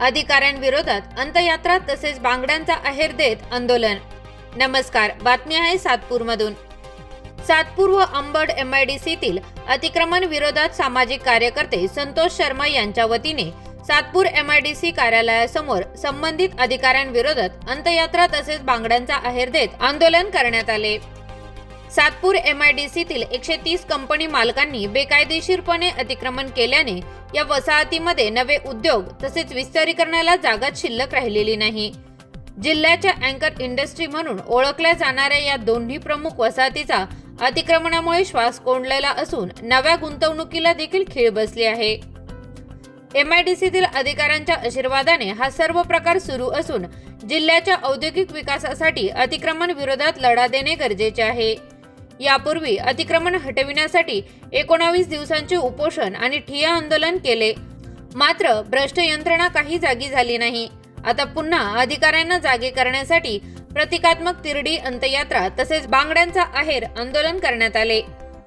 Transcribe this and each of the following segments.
अधिकाऱ्यांविरोधात अंतयात्रा तसेच बांगड्यांचा आहेर देत आंदोलन. नमस्कार बातमी आहे सातपूरमधून. सातपूर व अंबड एमआयडीसीतील अतिक्रमण विरोधात सामाजिक कार्यकर्ते संतोष शर्मा यांच्या वतीने सातपूर सी कार्यालयासमोर संबंधित अधिकाऱ्यांविरोधात अंतयात्रा तसेच बांगड्यांचा आहेर देत आंदोलन करण्यात आले. सातपूर एमआयडीसीतील एकशे तीस कंपनी मालकांनी बेकायदेशीरपणे अतिक्रमण केल्याने या वसाहतीमध्ये नवे उद्योग तसेच विस्तारीकरणाला जागा शिल्लक राहिलेली नाही. जिल्ह्याच्या अँकर इंडस्ट्री म्हणून ओळखल्या जाणाऱ्या या दोन्ही प्रमुख वसाहतीचा अतिक्रमणामुळे श्वास कोंडलेला असून नव्या गुंतवणुकीला देखील खीळ बसली आहे. एमआयडीसीतील अधिकाऱ्यांच्या आशीर्वादाने हा सर्व प्रकार सुरू असून जिल्ह्याच्या औद्योगिक विकासासाठी अतिक्रमण विरोधात लढा देणे गरजेचे आहे. यापूर्वी अतिक्रमण हटविण्यासाठी एकोणावीस दिवसांचे उपोषण आणि ठिया आंदोलन केले. मात्र भ्रष्ट यंत्रणा काही जागी झाली नाही. आता पुन्हा अधिकाऱ्यांना जागे करण्यासाठी प्रतिकात्मक तिरडी अंतयात्रा तसेच बांगड्यांचा आहेर आंदोलन करण्यात आले.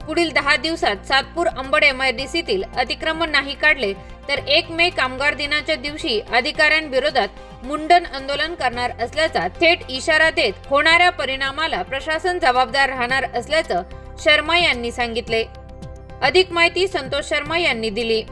पुढील दहा दिवसात सातपूर अंबड एमआयडीसीतील अतिक्रमण नाही काढले तर एक मे कामगार दिनाच्या दिवशी अधिकाऱ्यांविरोधात मुंडन आंदोलन करणार असल्याचा थेट इशारा देत होणाऱ्या परिणामाला प्रशासन जबाबदार राहणार असल्याचं शर्मा यांनी सांगितले. अधिक माहिती संतोष शर्मा यांनी दिली.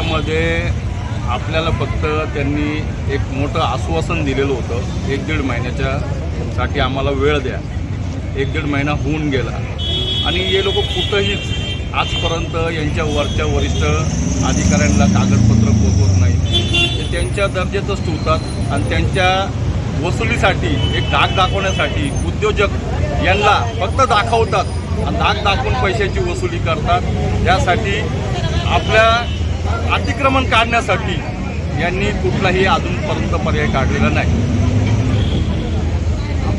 याच्यामध्ये आपल्याला फक्त त्यांनी एक मोठं आश्वासन दिलेलं होतं. एक दीड महिन्याच्या साठी आम्हाला वेळ द्या. एक दीड महिना होऊन गेला. आणि हे लोक कुठंहीच आजपर्यंत यांच्या वरच्या वरिष्ठ अधिकाऱ्यांना कागदपत्र पोचवत नाही. ते त्यांच्या दर्जेतच ठेवतात आणि त्यांच्या वसुलीसाठी एक धाक दाखवण्यासाठी उद्योजक यांना फक्त दाखवतात आणि धाक दाखवून पैशाची वसुली करतात. त्यासाठी आपल्या अतिक्रमण काढण्यासाठी यांनी कुठलाही अजूनपर्यंत पर्याय काढलेला नाही.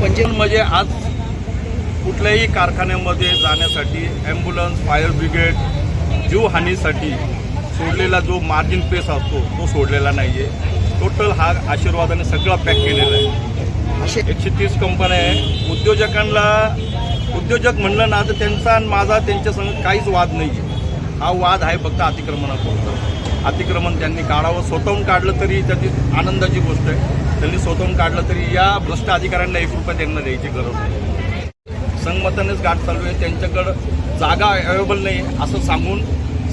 पण म्हणजे आज कुठल्याही कारखान्यामध्ये जाण्यासाठी ॲम्ब्युलन्स फायर ब्रिगेड जीवहानीसाठी सोडलेला जो मार्जिन पेस असतो तो सोडलेला नाही आहे टोटल हा आशीर्वादाने सगळा पॅक केलेला आहे. एकशे तीस कंपन्या आहे. उद्योजकांना उद्योजक म्हणलं ना तर त्यांचा आणि माझा त्यांच्यासंग काहीच वाद नाही आहे हा वाद आहे फक्त अतिक्रमणापुरता अतिक्रमण त्यांनी काढावं स्वतःहून काढलं तरी त्याची आनंदाची गोष्ट आहे. त्यांनी स्वतःहून काढलं तरी या भ्रष्ट अधिकाऱ्यांना एक रुपया त्यांना द्यायची गरज नाही. संगमतानेच गाठ चालू आहे त्यांच्याकडं जागा अवेलेबल नाही आहे असं सांगून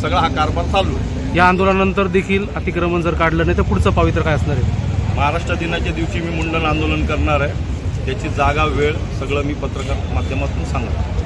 सगळा हा कारभार चालू आहे. या आंदोलनानंतर देखील अतिक्रमण जर काढलं नाही तर पुढचं पावित्र्य काय असणार आहे? महाराष्ट्र दिनाच्या दिवशी मी मुंडन आंदोलन करणार आहे. त्याची जागा वेळ सगळं मी पत्रकार माध्यमातून सांगतो